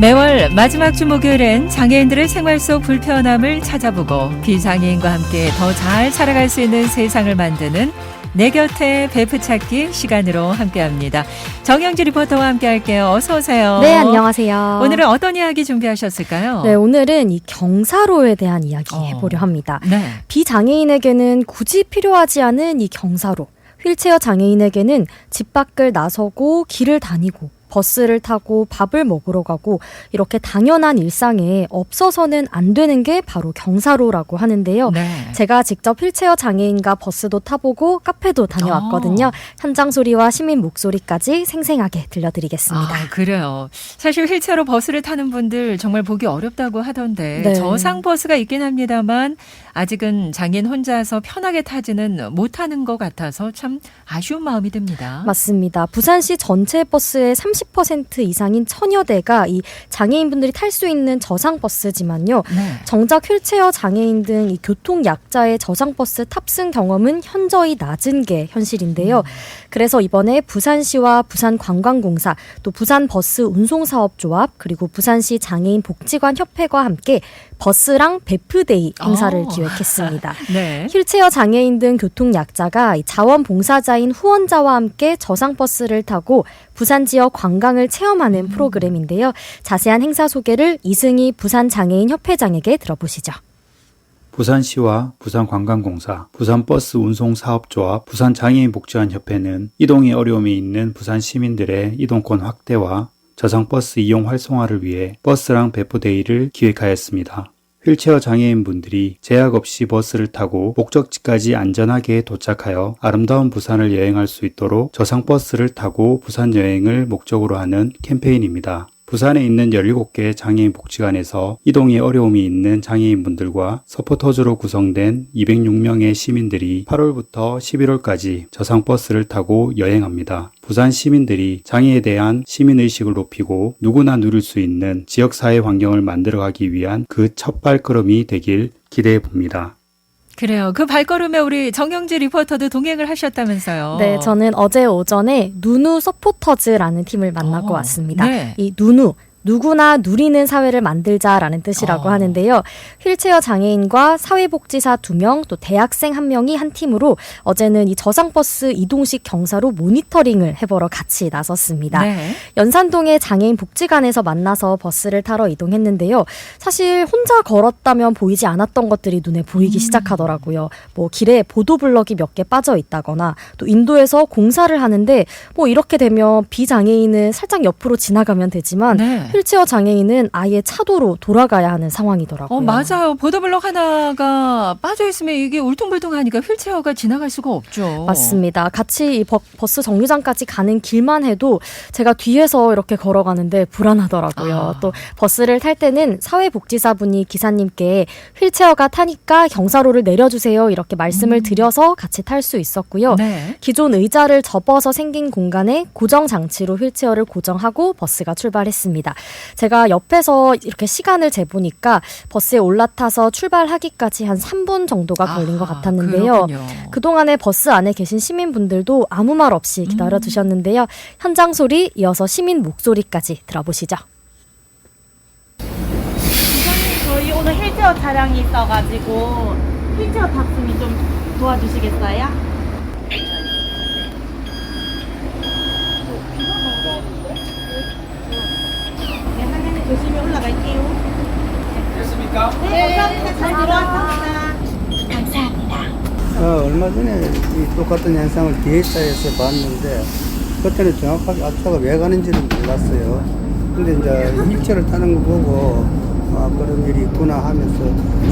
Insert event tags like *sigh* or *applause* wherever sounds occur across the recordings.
매월 마지막 주 목요일엔 장애인들의 생활 속 불편함을 찾아보고 비장애인과 함께 더 잘 살아갈 수 있는 세상을 만드는 내 곁에 베프 찾기 시간으로 함께합니다. 정영지 리포터와 함께할게요. 어서 오세요. 네, 안녕하세요. 오늘은 어떤 이야기 준비하셨을까요? 네, 오늘은 이 경사로에 대한 이야기 어. 해보려 합니다. 네. 비장애인에게는 굳이 필요하지 않은 이 경사로. 휠체어 장애인에게는 집 밖을 나서고 길을 다니고 버스를 타고 밥을 먹으러 가고 이렇게 당연한 일상에 없어서는 안 되는 게 바로 경사로라고 하는데요. 네. 제가 직접 휠체어 장애인과 버스도 타보고 카페도 다녀왔거든요. 어. 현장 소리와 시민 목소리까지 생생하게 들려드리겠습니다. 아, 그래요. 사실 휠체어로 버스를 타는 분들 정말 보기 어렵다고 하던데 네. 저상 버스가 있긴 합니다만 아직은 장애인 혼자서 편하게 타지는 못하는 것 같아서 참 아쉬운 마음이 듭니다. 맞습니다. 부산시 전체 버스의 30% 이상인 천여 대가 이 장애인분들이 탈 수 있는 저상 버스지만요. 네. 정작 휠체어 장애인 등이 교통 약자의 저상 버스 탑승 경험은 현저히 낮은 게 현실인데요. 그래서 이번에 부산시와 부산관광공사 또 부산버스 운송사업조합 그리고 부산시 장애인 복지관 협회과 함께 버스랑 베프데이 행사를 어. 기획했습니다. *laughs* 네. 휠체어 장애인 등 교통 약자가 이 자원봉사자인 후원자와 함께 저상버스를 타고 부산 지역 관광을 체험하는 프로그램인데요. 자세한 행사 소개를 이승희 부산 장애인 협회장에게 들어보시죠. 부산시와 부산관광공사, 부산버스 운송사업조합, 부산장애인복지관협회는 이동에 어려움이 있는 부산 시민들의 이동권 확대와 저상버스 이용 활성화를 위해 버스랑 배포데이를 기획하였습니다. 휠체어 장애인분들이 제약 없이 버스를 타고 목적지까지 안전하게 도착하여 아름다운 부산을 여행할 수 있도록 저상버스를 타고 부산 여행을 목적으로 하는 캠페인입니다. 부산에 있는 17개 장애인 복지관에서 이동에 어려움이 있는 장애인분들과 서포터즈로 구성된 206명의 시민들이 8월부터 11월까지 저상버스를 타고 여행합니다. 부산 시민들이 장애에 대한 시민의식을 높이고 누구나 누릴 수 있는 지역사회 환경을 만들어가기 위한 그 첫 발걸음이 되길 기대해 봅니다. 그래요. 그 발걸음에 우리 정영지 리포터도 동행을 하셨다면서요. 네, 저는 어제 오전에 누누 서포터즈라는 팀을 만나고 어, 왔습니다. 네. 이 누누 누구나 누리는 사회를 만들자라는 뜻이라고 어. 하는데요. 휠체어 장애인과 사회복지사 두 명, 또 대학생 한 명이 한 팀으로 어제는 이 저상버스 이동식 경사로 모니터링을 해보러 같이 나섰습니다. 네. 연산동의 장애인 복지관에서 만나서 버스를 타러 이동했는데요. 사실 혼자 걸었다면 보이지 않았던 것들이 눈에 보이기 시작하더라고요. 뭐 길에 보도블럭이 몇 개 빠져 있다거나 또 인도에서 공사를 하는데 뭐 이렇게 되면 비장애인은 살짝 옆으로 지나가면 되지만 네. 휠체어 장애인은 아예 차도로 돌아가야 하는 상황이더라고요. 어, 맞아요. 보도블럭 하나가 빠져 있으면 이게 울퉁불퉁하니까 휠체어가 지나갈 수가 없죠. 맞습니다. 같이 이 버, 버스 정류장까지 가는 길만 해도 제가 뒤에서 이렇게 걸어가는데 불안하더라고요. 아. 또 버스를 탈 때는 사회복지사분이 기사님께 휠체어가 타니까 경사로를 내려주세요 이렇게 말씀을 드려서 같이 탈 수 있었고요. 음. 네. 기존 의자를 접어서 생긴 공간에 고정 장치로 휠체어를 고정하고 버스가 출발했습니다. 제가 옆에서 이렇게 시간을 재보니까 버스에 올라타서 출발하기까지 한 3분 정도가 걸린 것 아, 같았는데요. 그렇군요. 그동안에 버스 안에 계신 시민분들도 아무 말 없이 기다려 음. 주셨는데요. 현장 소리 이어서 시민 목소리까지 들어보시죠. 저희 오늘 휠체어 차량이 있어가지고 휠체어 탑승이 좀 도와주시겠어요? 네, 화면에 조심히 올라갈게요. 됐습니까? 네, 감사합니다. 잘 들어왔습니다. 어, 얼마 전에 이 똑같은 현상을 기획차에서 봤는데 그때는 정확하게 앞차가 왜 가는지를 몰랐어요. 근데 이제 휠체어를 타는 거 보고 아, 그런 일이 있구나 하면서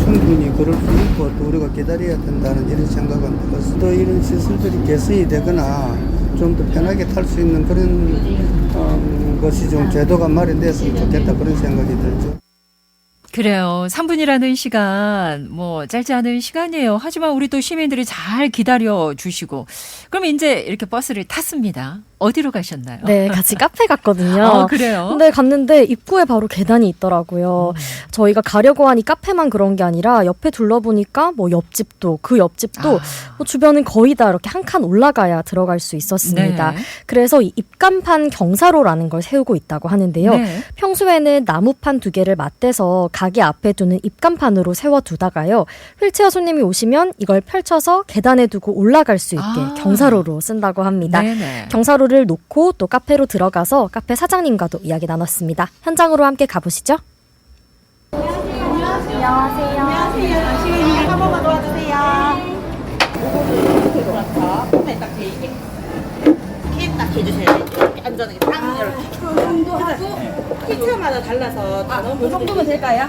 충분히 그럴 수 있고 또 우리가 기다려야 된다는 이런 생각은 들었어. 또 이런 시설들이 개선이 되거나 좀 더 편하게 탈 수 있는 그런 어, 것이 좀 제도가 마련됐으면 좋겠다 그런 생각이 들죠. 그래요. 3분이라는 시간, 뭐, 짧지 않은 시간이에요. 하지만 우리 또 시민들이 잘 기다려 주시고. 그럼 이제 이렇게 버스를 탔습니다. 어디로 가셨나요? 네, 같이 카페 갔거든요. *laughs* 어, 그래요? 근데 갔는데 입구에 바로 계단이 있더라고요. 음. 저희가 가려고 하니 카페만 그런 게 아니라 옆에 둘러보니까 뭐 옆집도 그 옆집도 아. 뭐 주변은 거의 다 이렇게 한 칸 올라가야 들어갈 수 있었습니다. 네. 그래서 이 입간판 경사로라는 걸 세우고 있다고 하는데요. 네. 평소에는 나무판 두 개를 맞대서 가게 앞에 두는 입간판으로 세워두다가요. 휠체어 손님이 오시면 이걸 펼쳐서 계단에 두고 올라갈 수 있게 아. 경사로로 쓴다고 합니다. 네네. 경사로 를 놓고 또 카페로 들어가서 카페 사장님과도 이야기 나눴습니다. 현장으로 함께 가보시죠. 안녕하세요. 시간이 한 번만 도와주세요. 그렇죠. 네, 딱 이렇게. 해주셔야 돼요. 이렇게 안전하게 딱 이렇게. 그 정도 하고 피트마다 달라서 다 너무 이 정도면 될까요?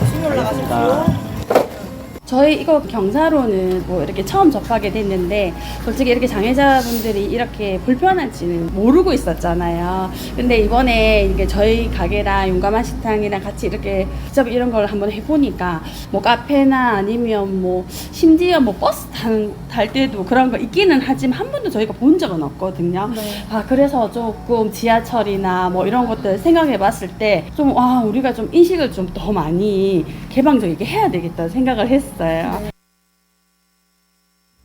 조심히 올라가십시오. 저희 이거 경사로는 뭐 이렇게 처음 접하게 됐는데 솔직히 이렇게 장애자분들이 이렇게 불편할지는 모르고 있었잖아요. 근데 이번에 이게 저희 가게랑 용감한 식당이랑 같이 이렇게 직접 이런 걸 한번 해보니까 뭐 카페나 아니면 뭐 심지어 뭐 버스 타는, 탈 때도 그런 거 있기는 하지만 한 번도 저희가 본 적은 없거든요. 아 그래서 조금 지하철이나 뭐 이런 것들 생각해 봤을 때 좀 아 우리가 좀 인식을 좀 더 많이 개방적이게 해야 되겠다 생각을 했어요. 塞啊。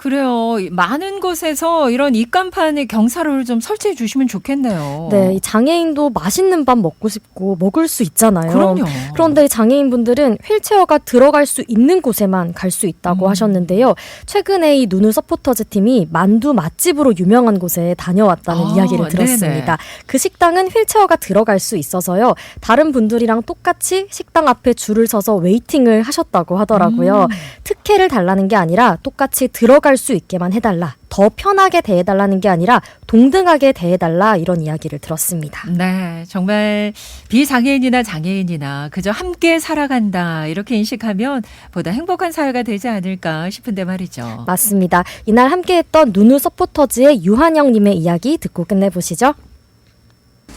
그래요. 많은 곳에서 이런 입간판에 경사로를 좀 설치해 주시면 좋겠네요. 네, 이 장애인도 맛있는 밥 먹고 싶고 먹을 수 있잖아요. 그럼요. 그런데 이 장애인분들은 휠체어가 들어갈 수 있는 곳에만 갈 수 있다고 음. 하셨는데요. 최근에 이 누누 서포터즈 팀이 만두 맛집으로 유명한 곳에 다녀왔다는 아, 이야기를 들었습니다. 그 식당은 휠체어가 들어갈 수 있어서요. 다른 분들이랑 똑같이 식당 앞에 줄을 서서 웨이팅을 하셨다고 하더라고요. 음. 특혜를 달라는 게 아니라 똑같이 들어갈 수 있게만 해달라. 더 편하게 대해달라는 게 아니라 동등하게 대해달라 이런 이야기를 들었습니다. 네, 정말 비장애인이나 장애인이나 그저 함께 살아간다 이렇게 인식하면 보다 행복한 사회가 되지 않을까 싶은데 말이죠. 맞습니다. 이날 함께했던 누누 서포터즈의 유한영님의 이야기 듣고 끝내보시죠.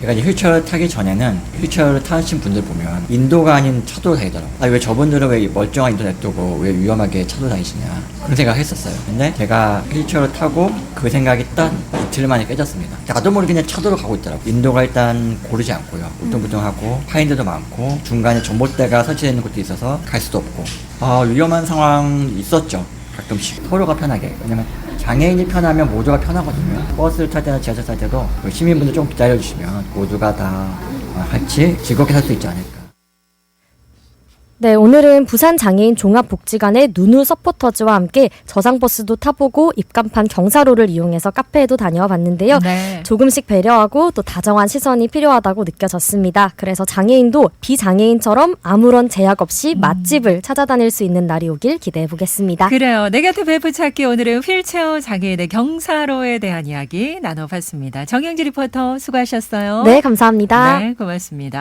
제가 이제 휠체어를 타기 전에는 휠체어를 타신 분들 보면 인도가 아닌 차도로 다니더라고요. 아, 왜 저분들은 왜 멀쩡한 인도 냅두고 왜 위험하게 차도 다니시냐. 그런 생각을 했었어요. 근데 제가 휠체어를 타고 그 생각이 딱 이틀 만에 깨졌습니다. 나도 모르게 그냥 차도로 가고 있더라고요. 인도가 일단 고르지 않고요. 울퉁불퉁하고 파인들도 많고 중간에 전봇대가 설치되어 있는 곳도 있어서 갈 수도 없고 아, 위험한 상황이 있었죠. 가끔씩 서로가 편하게. 왜냐면 장애인이 편하면 모두가 편하거든요. 버스를 탈 때나 지하철 탈 때도 그 시민분들 좀 기다려주시면 모두가 다 어, 같이 즐겁게 살 수 있지 않을까. 네, 오늘은 부산 장애인 종합복지관의 누누 서포터즈와 함께 저상버스도 타보고 입간판 경사로를 이용해서 카페에도 다녀와 봤는데요. 네. 조금씩 배려하고 또 다정한 시선이 필요하다고 느껴졌습니다. 그래서 장애인도 비장애인처럼 아무런 제약 없이 맛집을 찾아다닐 수 있는 날이 오길 기대해 보겠습니다. 그래요. 내 곁에 베프 찾기 오늘은 휠체어 장애인의 경사로에 대한 이야기 나눠봤습니다. 정영지 리포터 수고하셨어요. 네, 감사합니다. 네, 고맙습니다.